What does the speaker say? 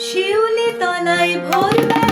শিউলি তলায় ভোরবেলা